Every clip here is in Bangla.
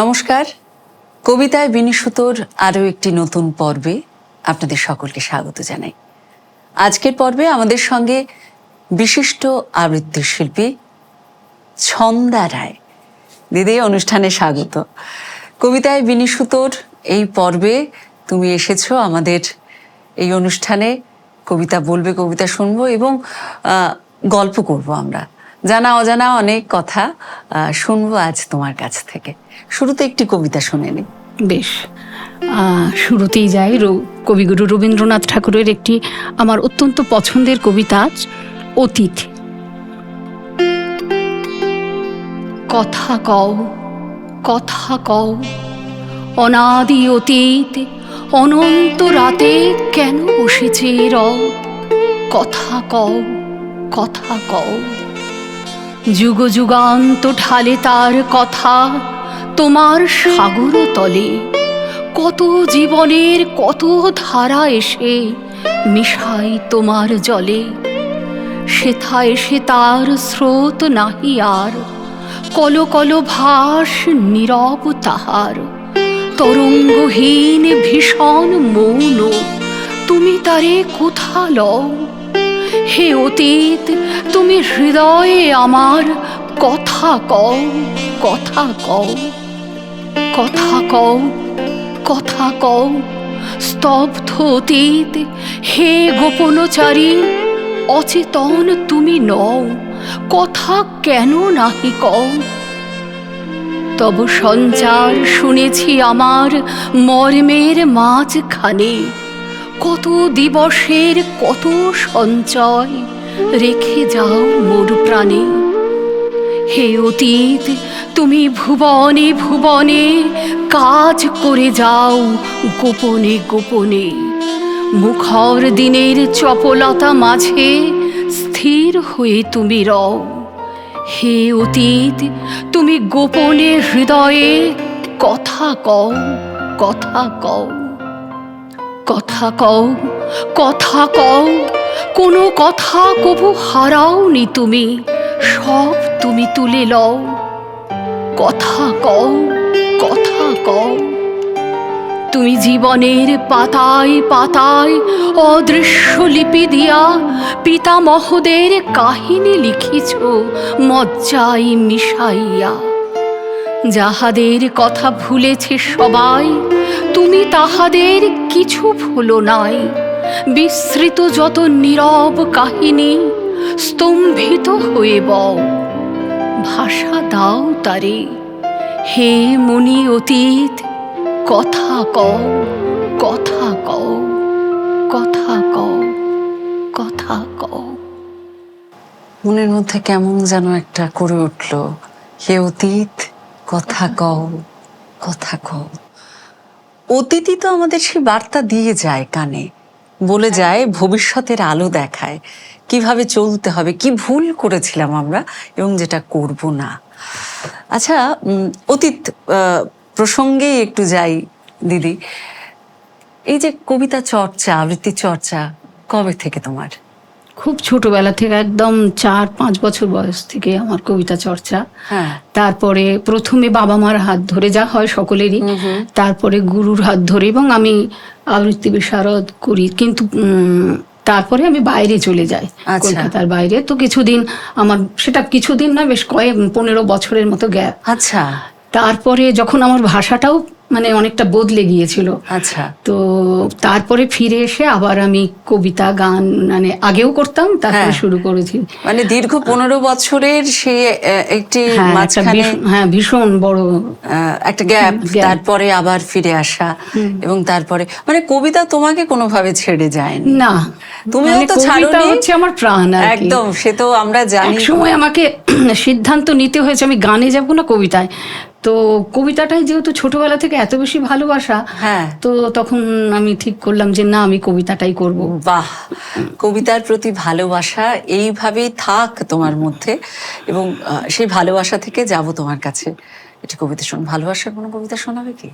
নমস্কার। কবিতায় বিনিশুতোর আরও একটি নতুন পর্বে আপনাদের সকলকে স্বাগত জানাই। আজকের পর্বে আমাদের সঙ্গে বিশিষ্ট আবৃত্তি শিল্পী ছন্দা রায়। দিদি, অনুষ্ঠানে স্বাগত। কবিতায় বিনিশুতোর এই পর্বে তুমি এসেছ আমাদের এই অনুষ্ঠানে কবিতা বলবে, কবিতা শুনব এবং গল্প করব আমরা। জানা অজানা অনেক কথা শুনব আজ তোমার কাছ থেকে। শুরুতে একটি কবিতা শুনে নিই। বেশ। শুরুতেই যাই কবিগুরু রবীন্দ্রনাথ ঠাকুরের একটি আমার অত্যন্ত পছন্দের কবিতা অতীত। কথা কও কথা কও, অনাদি অতীত, অনন্ত রাতে কেন বসেছে রব? কথা কও কথা কও। যুগ যুগান্ত ঢালে তার কথা, তোমার সাগর তলে। কত জীবনের কত ধারা এসে মিশাই তোমার জলে। সেথা এসে তার স্রোত নাহি আর, কল কল ভাস নীরব তাহার। তরঙ্গহীন ভীষণ মৌন, তুমি তারে কোথা লও? হে অতীত, তুমি হৃদয়ে আমার কথা কও কথা কও কথা কও কথা কও। স্তব্ধ অতীত, হে গোপনচারী, অচেতন তুমি নও, কথা কেন নাহি কও? তব সঞ্চার শুনেছি আমার মর্মের মাঝখানে। কত দিবসের কত সঞ্চয় রেখে যাও মোর প্রাণে। হে অতীত, তুমি ভুবনে ভুবনে কাজ করে যাও গোপনে গোপনে। মুখর দিনের চপলতা মাঝে স্থির হয়ে তুমি রও। হে অতীত, তুমি গোপনে হৃদয়ে কথা কও কথা কও। কথা কও কথা কও। কোনো কথা কবু হারাওনি তুমি, সব তুমি তুলে লও। কথা কও কথা কও। তুমি জীবনের পাতায় পাতায় অদৃশ্য লিপি দিয়া পিতামহদের কাহিনী লিখিছ মজ্জাই মিশাইয়া। যাহাদের কথা ভুলেছে সবাই, তুমি তাহাদের কিছু ভুলো নাই। বিস্মৃত যত নীরব কাহিনী, স্তম্ভিত হয়ে বও। ভাষা দাও তারে, হে মনি অতীত, কথা কও কথা কও কথা কও কথা কও। মনের মধ্যে কেমন যেন একটা করে উঠল, হে অতীত। কথা কও কথা কও। অতীতই তো আমাদের সেই বার্তা দিয়ে যায় কানে, বলে যায় ভবিষ্যতের আলো দেখায়, কীভাবে চলতে হবে, কি ভুল করেছিলাম আমরা এবং যেটা করব না। আচ্ছা অতীত প্রসঙ্গেই একটু যাই, দিদি। এই যে কবিতা চর্চা, আবৃত্তি চর্চা, কবে থেকে তোমার? খুব ছোটবেলা থেকে একদম চার পাঁচ বছর বয়স থেকে আমার কবিতা চর্চা। হ্যাঁ। তারপরে প্রথমে বাবা মার হাত ধরে যা হয় সকলেরই তারপরে গুরুর হাত ধরে এবং আমি আবৃত্তি বিশারদ করি কিন্তু তারপরে আমি বাইরে চলে যাই আচ্ছা। কলকাতার বাইরে। তো কিছুদিন আমার সেটা কিছুদিন না বেশ কয়েক পনেরো বছরের মতো গ্যাপ। আচ্ছা। তারপরে যখন আমার ভাষাটাও মানে অনেকটা বদলে গিয়েছিল। আচ্ছা। তো তারপরে ফিরে এসে আবার আমি কবিতা গান মানে আগেও করতাম তারপরে হ্যাঁ। শুরু করেছি। মানে দীর্ঘ পনেরো বছরের সে একটি হ্যাঁ মাঝখানে হ্যাঁ ভীষণ বড় একটা গ্যাপ। তারপরে আবার ফিরে আসা এবং তারপরে মানে কবিতা তোমাকে কোনোভাবে ছেড়ে যায় না। তুমিও মানে তো ছাড়োনি। হচ্ছে আমার প্রাণ একদম সে তো আমরা জানি। সময় আমাকে সিদ্ধান্ত নিতে হয়েছে আমি গানে যাব না কবিতায়। তো কবিতাটাই যেহেতু ছোটবেলা থেকে এত বেশি ভালোবাসা হ্যাঁ। তো তখন আমি ঠিক করলাম যে না আমি কবিতাটাই করব। বাহ! কবিতার প্রতি ভালোবাসা এইভাবেই থাক তোমার মধ্যে এবং সেই ভালোবাসা থেকে যাব তোমার কাছে। এটি কবিতা শোন ভালোবাসার কোনো কবিতা শোনাবে কি?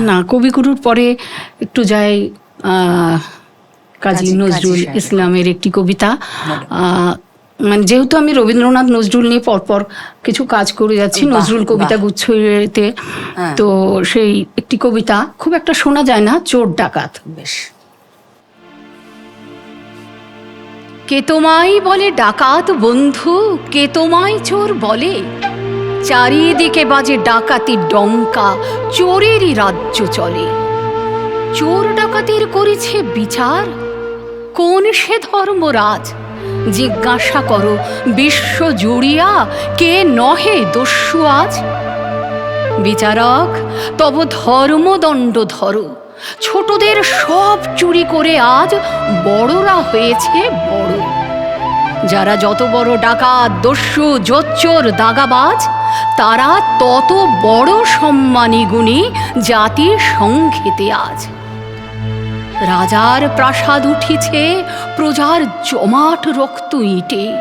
না কবিগুরুর পরে একটু যাই কাজী নজরুল ইসলামের একটি কবিতা মানে যেহেতু আমি রবীন্দ্রনাথ নজরুল নিয়ে পরপর কিছু কাজ করে যাচ্ছি নজরুল কবিতা। গুচ্ছতে হ্যাঁ। তো সেই একটি কবিতা খুব একটা শোনা যায় না চোর ডাকাত। বেশ। কে তোমায় বলে ডাকাত বন্ধু কে তোমায় চোর বলে? চারিদিকে বাজে ডাকাতি ডঙ্কা চোরেরই রাজ্য চলে। চোর ডাকাতির করেছে বিচার কোন সে ধর্মরাজ? জিজ্ঞাসা করো, বিশ্ব জুড়িয়া কে নহে দস্যু আজ? বিচারক, তব ধর্মদণ্ড ধরো। ছোটদের সব চুরি করে আজ বড়রা হয়েছে বড়। যারা যত বড় ডাকাত, দস্যু, জোচ্চোর, দাগাবাজ, তারা তত বড় সম্মানী গুণী জাতি সংঘেতে আজ। রাজার প্রাসাদ উঠিছে, প্রজার জমাট রক্ত ইটে।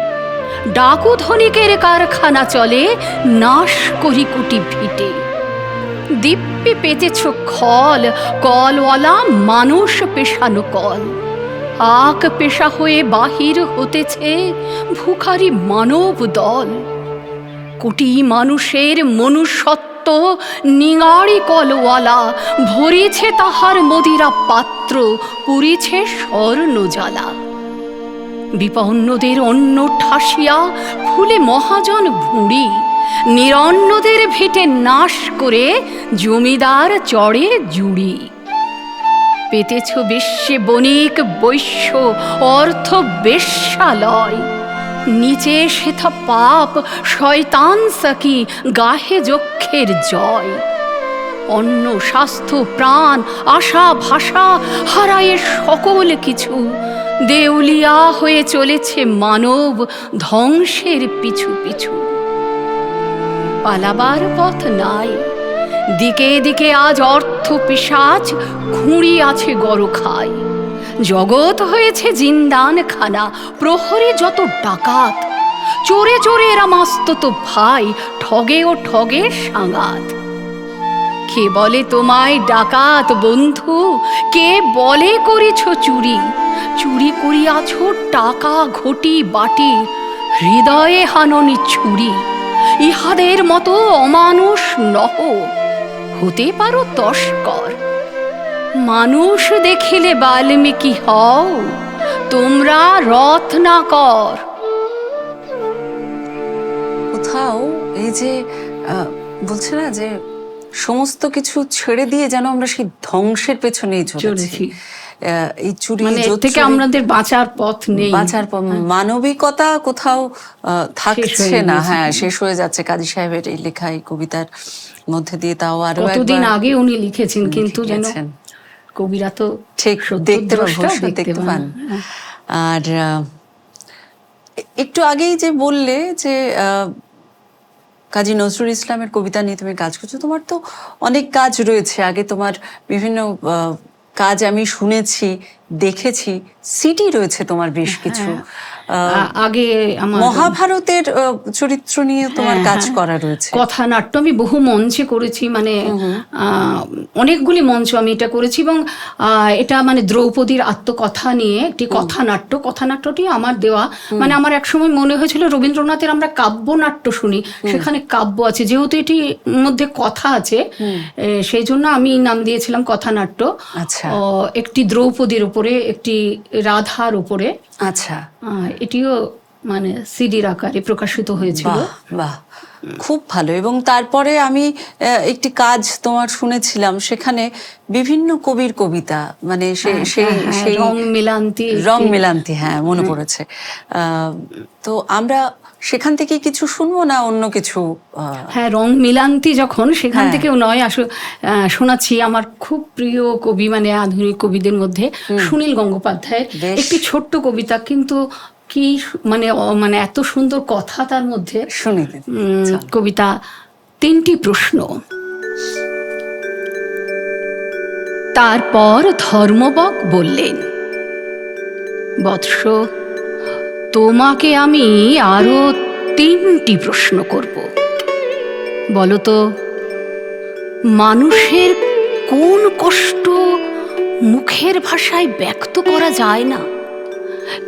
ডাকু ধনিকের কারখানা চলে, নাশ করি কুটি ভিটে। দিব্যি পেতেছ খল, কলওয়ালা মানুষ পেশানো কল। আক পেশা হয়ে বাহির হতেছে ভুখারি মানব দল। কোটি মানুষের মনুষ্যত্ব নিঙাড়ি কলওয়ালা ভরিছে তাহার মদিরা পাত্র, পুরিছে স্বর্ণ জ্বালা বিপন্নদের অন্ন ঠাসিয়া ফুলে মহাজন ভুঁড়ি, নিরন্নদের ভেটে নাশ করে জমিদার চড়ে জুড়ি। পেতেছ বিশ্বে বণিক বৈশ্য, অর্থ বেশ্যালয়। নিচে সেথা পাপ, শয়তান সাকি গাহে যক্ষের জয়। অন্ন স্বাস্থ্য, প্রাণ, আশা, ভাষা হারায়ে সকল কিছু। দেউলিয়া হয়ে চলেছে মানব ধ্বংসের পিছু পিছু। পালাবার পথ নাই। দিকে দিকে আজ অর্থ পিসাচ, খুঁড়ি আছে গড় খায় জগৎ হয়েছে জিন্দান খানা প্রহরে যত ডাকাত। চোরে চোরে এরা মাস্ত তো ভাই, ঠগে ও ঠগে সাঙাত। কে বলে তোমায় ডাকাত বন্ধু? কে বলে করেছ চুরি? চুরি করিয়াছ টাকা, ঘটি, বাটি, হৃদয়ে হাননি ছুরি। ইহাদের মতো অমানুষ নহ, হতে পারো তস্কর। মানুষ দেখিলে বাল্মীকি হও তোমরা রথ না কর কোথাও এই যে বলছে না যে সমস্ত কিছু ছেড়ে দিয়ে যেন আমরা সেই ধ্বংসের পেছনেই চলেছি। এই চুরি মানে থেকে আমাদের বাঁচার পথ নেই। বাঁচার পর মানবিকতা কোথাও আহ, থাকছে না। হ্যাঁ শেষ হয়ে যাচ্ছে। কাজী সাহেবের এই লেখা এই কবিতার মধ্যে দিয়ে তাও আরও কতদিন আগে উনি লিখেছেন কিন্তু যেন। কবিরা তো ঠিক দেখতে পান দেখতে পান। হ্যাঁ। আর একটু আগেই যে বললে যে আহ, কাজী নজরুল ইসলামের কবিতা নিয়ে তুমি কাজ করছ তোমার তো অনেক কাজ রয়েছে। আগে তোমার বিভিন্ন আহ, কাজ আমি শুনেছি দেখেছি সিটি রয়েছে তোমার বেশ কিছু। আহ, আ- আগে আমার মহাভারতের চরিত্র নিয়ে তোমার হ্যাঁ, কাজ হ্যাঁ। করা রয়েছে। কথা নাট্য আমি বহু মঞ্চে করেছি মানে অনেকগুলি মঞ্চ আমি এটা করেছি এবং এটা মানে দ্রৌপদীর আত্মকথা নিয়ে একটি কথা নাট্য কথা নাট্যটি আমার দেওয়া। মানে আমার একসময় মনে হয়েছিল রবীন্দ্রনাথের আমরা কাব্য নাট্য শুনি সেখানে কাব্য আছে যেহেতু এটি মধ্যে কথা আছে সেই জন্য আমি নাম দিয়েছিলাম কথা নাট্য আচ্ছা একটি দ্রৌপদীর উপরে একটি রাধার উপরে। আচ্ছা। এটিও মানে সিডির আকারে প্রকাশিত হয়েছিল। বাহ খুব ভালো। এবং তারপরে আমি একটি কাজ তোমার শুনেছিলাম সেখানে বিভিন্ন কবির কবিতা মানে সেই হ্যাঁ, হ্যাঁ, সেই রং মিলান্তি রং মিলান্তি হ্যাঁ মনে পড়েছে। তো আমরা সেখান থেকে কিছু শুনব না অন্য কিছু হ্যাঁ রং মিলান্তি যখন সেখান হ্যাঁ। থেকেও নয় আসলে আহ, শোনাচ্ছি আমার খুব প্রিয় কবি মানে আধুনিক কবিদের মধ্যে সুনীল গঙ্গোপাধ্যায়ের একটি ছোট্ট কবিতা কিন্তু কি মানে মানে এত সুন্দর কথা তার মধ্যে। শুনে কবিতা তিনটি প্রশ্ন। তারপর ধর্মবক বললেন বৎস তোমাকে আমি আরও তিনটি প্রশ্ন করব। বলো তো মানুষের কোন কষ্ট মুখের ভাষায় ব্যক্ত করা যায় না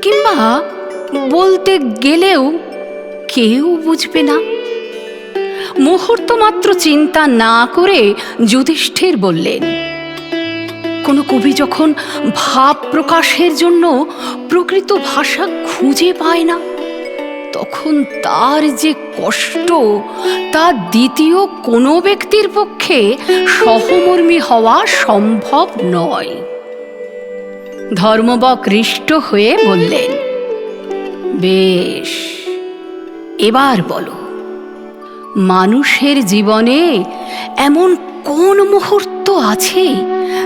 কিংবা বলতে গেলেও কেউ বুঝবে না। মুহূর্ত মাত্র চিন্তা না করে যুধিষ্ঠির বললেন, কোনো কবি যখন ভাব প্রকাশের জন্য প্রকৃত ভাষা খুঁজে পায় না, তখন তার যে কষ্ট, তা দ্বিতীয় কোনো ব্যক্তির পক্ষে সহমর্মী হওয়া সম্ভব নয়। ধর্মবক হৃষ্ট হয়ে বললেন বেশ। এবার বলো, মানুষের জীবনে এমন কোন মুহূর্ত আছে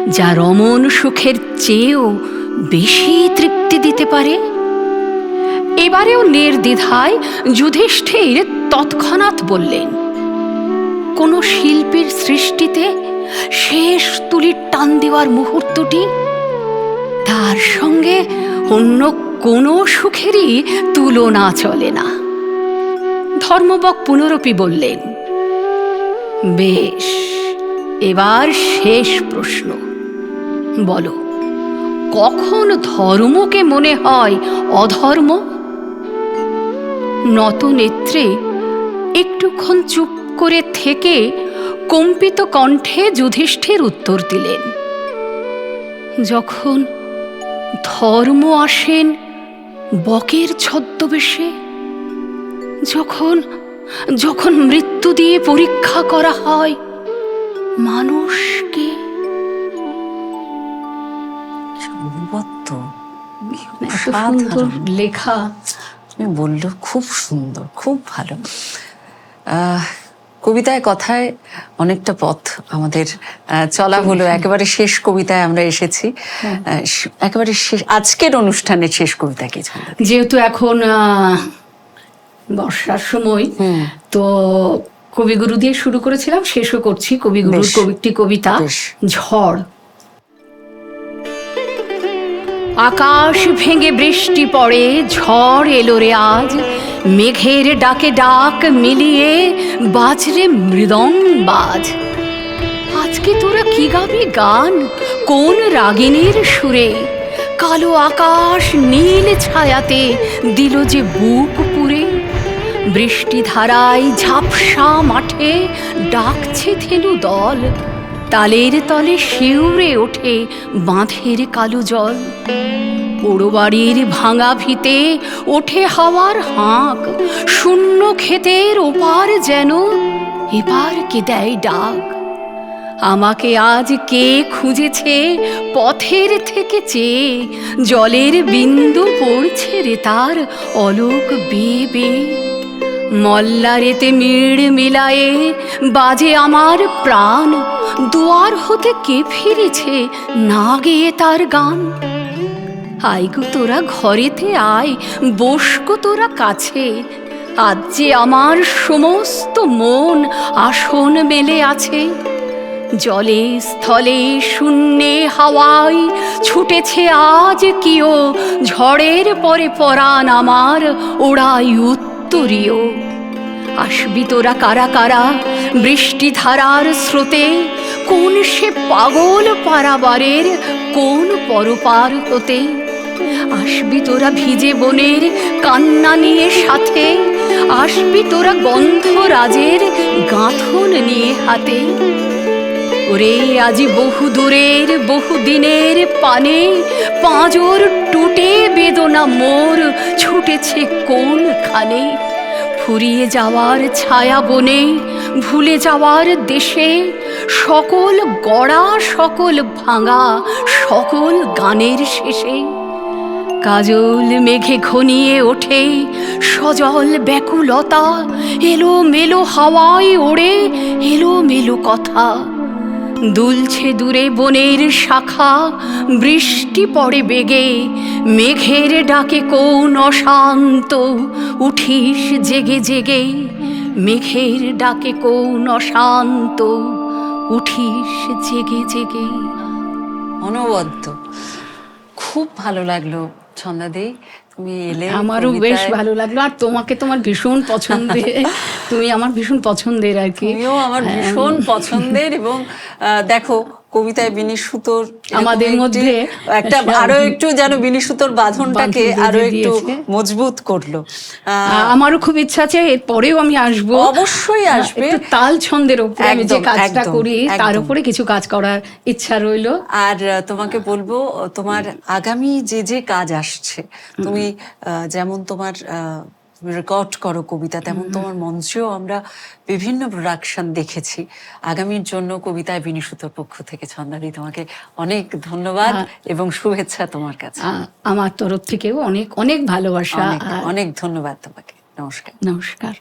যা রমণ সুখের চেয়েও বেশি তৃপ্তি দিতে পারে? এবারেও নির্দ্বিধায় যুধিষ্ঠির তৎক্ষণাৎ বললেন, কোন শিল্পীর সৃষ্টিতে শেষ তুলির টান দেওয়ার মুহূর্তটি? তার সঙ্গে অন্য কোনো সুখেরই তুলনা চলে না। ধর্মবক পুনরপি বললেন, বেশ, এবার শেষ প্রশ্ন। বলো, কখন ধর্মকে মনে হয় অধর্ম? নত নেত্রে একটুক্ষণ চুপ করে থেকে কম্পিত কণ্ঠে যুধিষ্ঠির উত্তর দিলেন, যখন ধর্ম আসেন বকের ছদ্মবেশে যখন যখন মৃত্যু দিয়ে পরীক্ষা করা হয় মানুষকে সুন্দর। লেখা। তুমি বলল খুব সুন্দর খুব ভালো। আহ, কবিতায় কথায় অনেকটা পথ আমাদের চলা হলো। একেবারে শেষ কবিতায় আমরা এসেছি। হ্যাঁ। একেবারে শেষ আজকের অনুষ্ঠানের শেষ কবিতা কি যেহেতু এখন বর্ষার সময় তো কবিগুরু দিয়ে শুরু করেছিলাম শেষও করছি কবিগুরুর। কবিটি কবিতা ঝড়। আকাশ ভেঙে বৃষ্টি পড়ে ঝড় এলো রে আজ। মেঘের ডাকে ডাক মিলিয়ে বাজরে মৃদং বাজ। আজকে তোরা কি গাবি গান? কোন রাগিনীর সুরে? কালো আকাশ নীল ছায়াতে দিল যে বুক পুরে। বৃষ্টি ধারায় ঝাপসা মাঠে ডাকছে ধেনু দল। তালের তলে শিউরে ওঠে বাঁধের কালো জল। পোড়ো বাড়ির ভাঙা ভিতে ওঠে হাওয়ার হাঁক। শূন্য ক্ষেতের ওপার যেন এবার কে দেয় ডাক। আমাকে আজ কে খুঁজেছে পথের থেকে চেয়ে? জলের বিন্দু পড়ছে রে তার অলোক বেয়ে বেয়ে মল্লারেতে মিড় মিলায়ে বাজে আমার প্রাণ। দুয়ার হতে কে ফিরেছে না গেয়ে তার গান। আইগো তোরা ঘরেতে আয় বসকো তোরা কাছে। আজ যে আমার সমস্ত মন আসন মেলে আছে। জলে স্থলে শূন্যে হাওয়ায় ছুটেছে আজ কিও, ঝড়ের পরে পরাণ আমার ওড়াই উত্তরীয়। আসবি তোরা কারা কারা? বৃষ্টি ধারার স্রোতে কোন সে পাগল পারাবারের? কোন পরপার হতে? আসবি তোরা ভিজে বনের কান্না নিয়ে সাথে। আসবি তোরা গন্ধরাজের গাঁথন নিয়ে হাতে। ওরে, আজি বহু দূরের বহু দিনের পানে পাঁজর টুটে বেদনা মোর ছুটেছে কোনখানে? ফুরিয়ে যাওয়ার ছায়া বনে, ভুলে যাওয়ার দেশে, সকল গড়া, সকল ভাঙা, সকল গানের শেষে। কাজল মেঘে ঘনিয়ে ওঠে, সজল ব্যাকুলতা এলো মেলো হাওয়ায় ওড়ে এলো মেলো কথা। দুলছে দূরে বনের শাখা, বৃষ্টি পড়ে বেগে, মেঘের ডাকে কোন অশান্ত, উঠিস জেগে জেগে, মেঘের ডাকে কোন অশান্ত, উঠিস জেগে জেগে। অনবদ্য। খুব ভালো লাগল ছন্দাদি। তুমি এলে আমারও বেশ ভালো লাগল। আর তোমাকে তোমার ভীষণ পছন্দের তুমি আমার ভীষণ পছন্দের আর কি। আমার ভীষণ পছন্দের এবং আহ, দেখো কবিতায় বিনি সুতোর আমাদের মধ্যে একটা আরও একটু যেন বিনি সুতোর বাঁধনটাকে আরও একটু মজবুত করল। আমারও খুব ইচ্ছা আছে এর পরেও আমি আসব। অবশ্যই আসবে। একটু তাল ছন্দের উপরে আমি যে কাজটা করি তার। উপরে কিছু কাজ করার ইচ্ছা রইল। আর তোমাকে বলব তোমার আগামী যে যে কাজ আসছে তুমি আহ, যেমন তোমার রেকর্ড করো কবিতা তেমন তোমার মঞ্চেও আমরা বিভিন্ন প্রোডাকশন দেখেছি। আগামীর জন্য কবিতায় বিনিশুতর পক্ষ থেকে ছন্দারি তোমাকে অনেক ধন্যবাদ এবং শুভেচ্ছা তোমার কাছে। আমার তরফ থেকেও অনেক অনেক ভালোবাসা। অনেক অনেক ধন্যবাদ তোমাকে। নমস্কার। নমস্কার।